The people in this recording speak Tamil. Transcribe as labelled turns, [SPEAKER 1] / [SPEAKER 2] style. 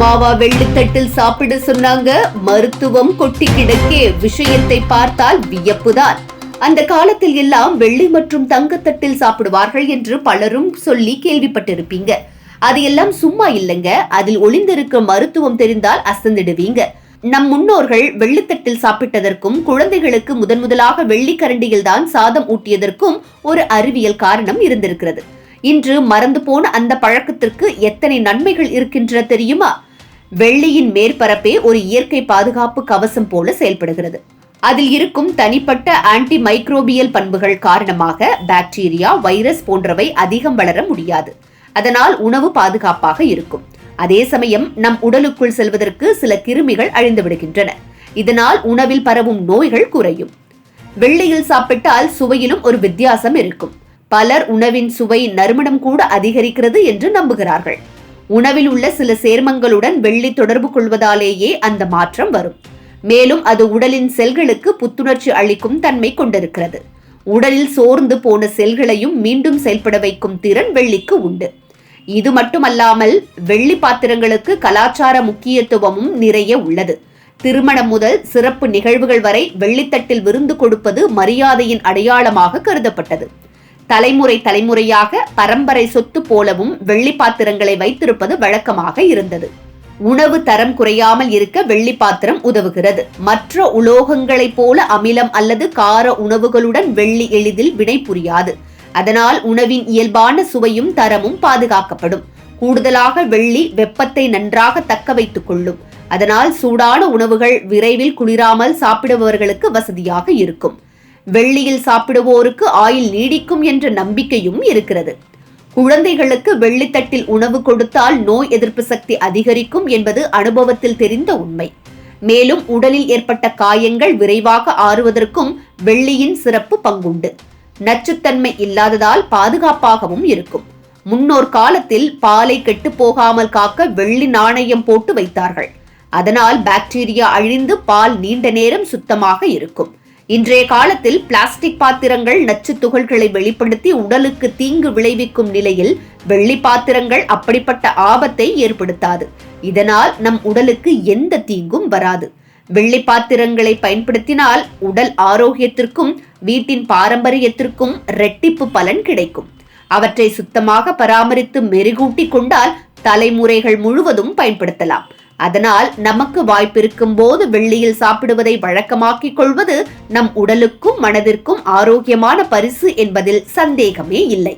[SPEAKER 1] மாவா வெள்ளித்தட்டில் சாப்பிட சொன்னாங்க. மருத்துவம் கொட்டி கிடக்கே விஷயத்தை பார்த்தால் வியப்புதான். அந்த காலத்தில் எல்லாம் வெள்ளி மற்றும் தங்கத்தட்டில் சாப்பிடுவார்கள் என்று பலரும் சொல்லி கேள்விப்பட்டிருப்பீங்க. அது எல்லாம் சும்மா இல்லைங்க. அதில் ஒளிந்திருக்க மருத்துவம் தெரிந்தால் அசந்திடுவீங்க. நம் முன்னோர்கள் வெள்ளித்தட்டில் சாப்பிட்டதற்கும் குழந்தைகளுக்கு முதன் முதலாக வெள்ளிக்கரண்டியில் தான் சாதம் ஊட்டியதற்கும் ஒரு அறிவியல் காரணம் இருந்திருக்கிறது. இன்று மறந்து போன அந்த பழக்கத்திற்கு எத்தனை நன்மைகள் இருக்கின்றன தெரியுமா? வெள்ளியின் மேற்பரப்பே ஒரு இயற்கை பாதுகாப்பு கவசம் போல செயல்படுகிறது. அதில் இருக்கும் தனிப்பட்ட ஆன்டி மைக்ரோபியல் பண்புகள் காரணமாக பாக்டீரியா வைரஸ் போன்றவை அதிகம் வளர முடியாது. அதனால் உணவு பாதுகாப்பாக இருக்கும். அதே சமயம் நம் உடலுக்குள் செல்வதற்கு சில கிருமிகள் அழிந்து விடுகின்றன. இதனால் உணவில் பரவும் நோய்கள் குறையும். வெள்ளியில் சாப்பிட்டால் சுவையிலும் ஒரு வித்தியாசம் இருக்கும். பலர் உணவின் சுவை நறுமணம் கூட அதிகரிக்கிறது என்று நம்புகிறார்கள். உணவில் உள்ள சில சேர்மங்களுடன் வெள்ளி தொடர்பு கொள்வதாலேயே அந்த மாற்றம் வரும். மேலும் அது உடலின் செல்களுக்கு புத்துணர்ச்சி அளிக்கும் தன்மை கொண்டிருக்கிறது. உடலில் சோர்ந்து போன செல்களையும் மீண்டும் செயல்பட வைக்கும் திறன் வெள்ளிக்கு உண்டு. இது மட்டுமல்லாமல் வெள்ளி பாத்திரங்களுக்கு கலாச்சார முக்கியத்துவமும் நிறைய உள்ளது. திருமணம் முதல் சிறப்பு நிகழ்வுகள் வரை வெள்ளித்தட்டில் விருந்து கொடுப்பது மரியாதையின் அடையாளமாக கருதப்பட்டது. தலைமுறை தலைமுறையாக பரம்பரை சொத்து போலவும் வெள்ளி பாத்திரங்களை வைத்திருப்பது வழக்கமாக இருந்தது. உணவு தரம் குறையாமல் இருக்க வெள்ளி பாத்திரம் உதவுகிறது. மற்ற உலோகங்களைப் போல அமிலம் அல்லது கார உணவுகளுடன் வெள்ளி எளிதில் வினை புரியாது. அதனால் உணவின் இயல்பான சுவையும் தரமும் பாதுகாக்கப்படும். கூடுதலாக வெள்ளி வெப்பத்தை நன்றாக தக்க வைத்துக் கொள்ளும். அதனால் சூடான உணவுகள் விரைவில் குளிராமல் சாப்பிடுபவர்களுக்கு வசதியாக இருக்கும். வெள்ளியில் சாப்பிடுவோருக்கு ஆயில் நீடிக்கும் என்ற நம்பிக்கையும் இருக்கிறது. குழந்தைகளுக்கு வெள்ளித்தட்டில் உணவு கொடுத்தால் நோய் எதிர்ப்பு சக்தி அதிகரிக்கும் என்பது அனுபவத்தில் தெரிந்த உண்மை. மேலும் உடலில் ஏற்பட்ட காயங்கள் விரைவாக ஆறுவதற்கும் வெள்ளியின் சிறப்பு பங்குண்டு. நச்சுத்தன்மை இல்லாததால் பாதுகாப்பாகவும் இருக்கும். முன்னோர் காலத்தில் பாலை கெட்டு போகாமல் காக்க வெள்ளி நாணயம் போட்டு வைத்தார்கள். அதனால் பாக்டீரியா அழிந்து பால் நீண்ட நேரம் சுத்தமாக இருக்கும். இன்றைய காலத்தில் பிளாஸ்டிக் பாத்திரங்கள் நச்சு துகள்களை வெளிப்படுத்தி உடலுக்கு தீங்கு விளைவிக்கும் நிலையில் வெள்ளி பாத்திரங்கள் அப்படிப்பட்ட ஆபத்தை ஏற்படுத்தாது. இதனால் நம் உடலுக்கு எந்த தீங்கும் வராது. வெள்ளி பாத்திரங்களை பயன்படுத்தினால் உடல் ஆரோக்கியத்திற்கும் வீட்டின் பாரம்பரியத்திற்கும் ரெட்டிப்பு பலன் கிடைக்கும். அவற்றை சுத்தமாக பராமரித்து மெருகூட்டி கொண்டால் தலைமுறைகள் முழுவதும் பயன்படுத்தலாம். அதனால் நமக்கு வாய்ப்பிருக்கும் போது வெள்ளியில் சாப்பிடுவதை வழக்கமாக்கிக் கொள்வது நம் உடலுக்கும் மனதிற்கும் ஆரோக்கியமான பரிசு என்பதில் சந்தேகமே இல்லை.